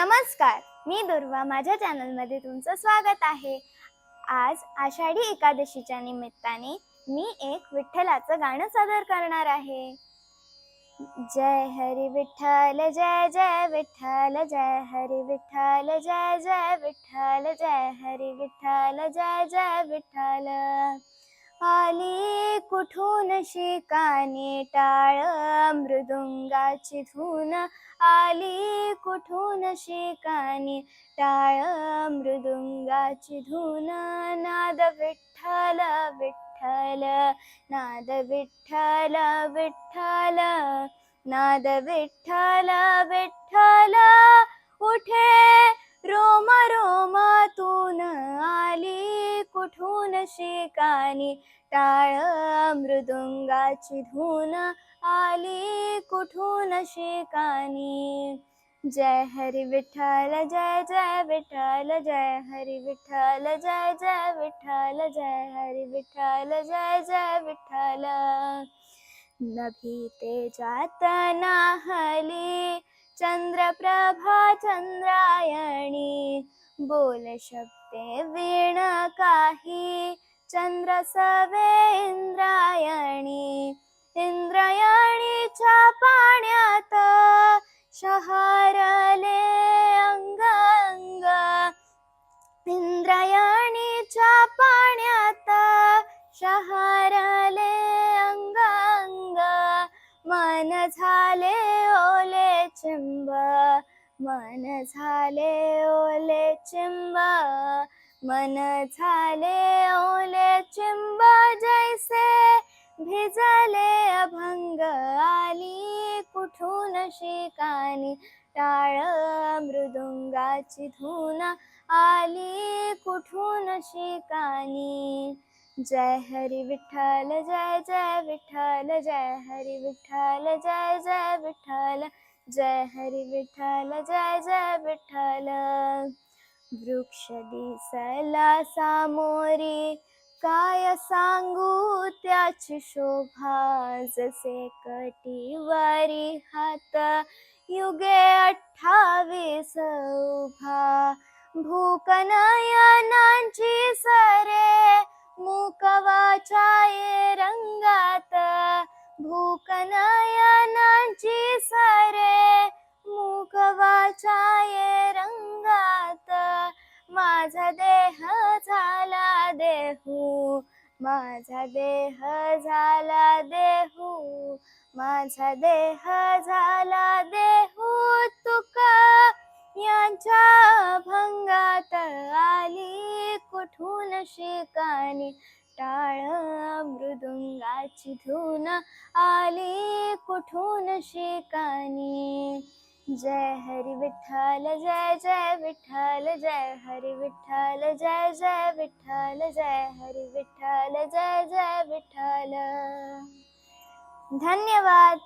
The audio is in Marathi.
नमस्कार मी दुर्वा. माझ्या चॅनलमध्ये तुमचं स्वागत आहे. आज आषाढी एकादशीच्या निमित्ताने मी एक विठ्ठलाचं गाणं सादर करणार आहे. जय हरी विठ्ठल जय जय विठ्ठल जय हरी विठ्ठल जय जय विठ्ठल जय हरी विठ्ठल जय जय विठ्ठल. आली कुठून शिकानी टाळ मृदुंगाची धून? आली कुठून शिकानी टाळ मृदुंगाची धून? नाद विठ्ठल विठ्ठल नाद विठ्ठल विठ्ठल नाद विठ्ठल विठ्ठल शिकानी टाळ मृदुंगाची धून आली कुठून शिकानी जय हरी विठ्ठल जय जय विठ्ठल जय हरी विठ्ठल जय जय विठ्ठल जय हरी विठ्ठल जय जय विठ्ठल। नभीते जात नाहली चंद्रप्रभा चंद्रायणी बोल शब्दे वीण काही चंद्र सवे इंद्रायणी इंद्रायणीच्या पाण्यात शहरले अंग अंग इंद्रायणीच्या पाण्यात शहरले अंग अंग मन झाले ओले चिंब मन झाले ओले चिंब. मन झाले ओले चिंब जैसे भिजले अभंग आली कुठून शिकानी? टाळ मृदुंगाची धून आली कुठून शिकानी? जय हरी विठ्ठल जय जय विठ्ठल जय हरी विठ्ठल जय जय विठ्ठल जय हरी विठ्ठल जय जय विठ्ठल। वृक्ष दिसला सामोरी काय सांगू त्याची शोभा? जसे कटीवारी हात युगे अठ्ठावीस उभा. भूकनयनांची सरे मुकवाच्या रंगात. भूकनयनांची माझा देह झाला देहू माझा देह झाला देहू माझा देह झाला देहू. तुका यांच्या भंगात आली कुठून शिकानी? टाळ मृदुंगाची धून आली कुठून शिकानी? जय हरी विठ्ठल जय जय विठ्ठल जय हरी विठ्ठल जय जय विठ्ठल जय हरी विठ्ठल जय जय विठ्ठल। धन्यवाद।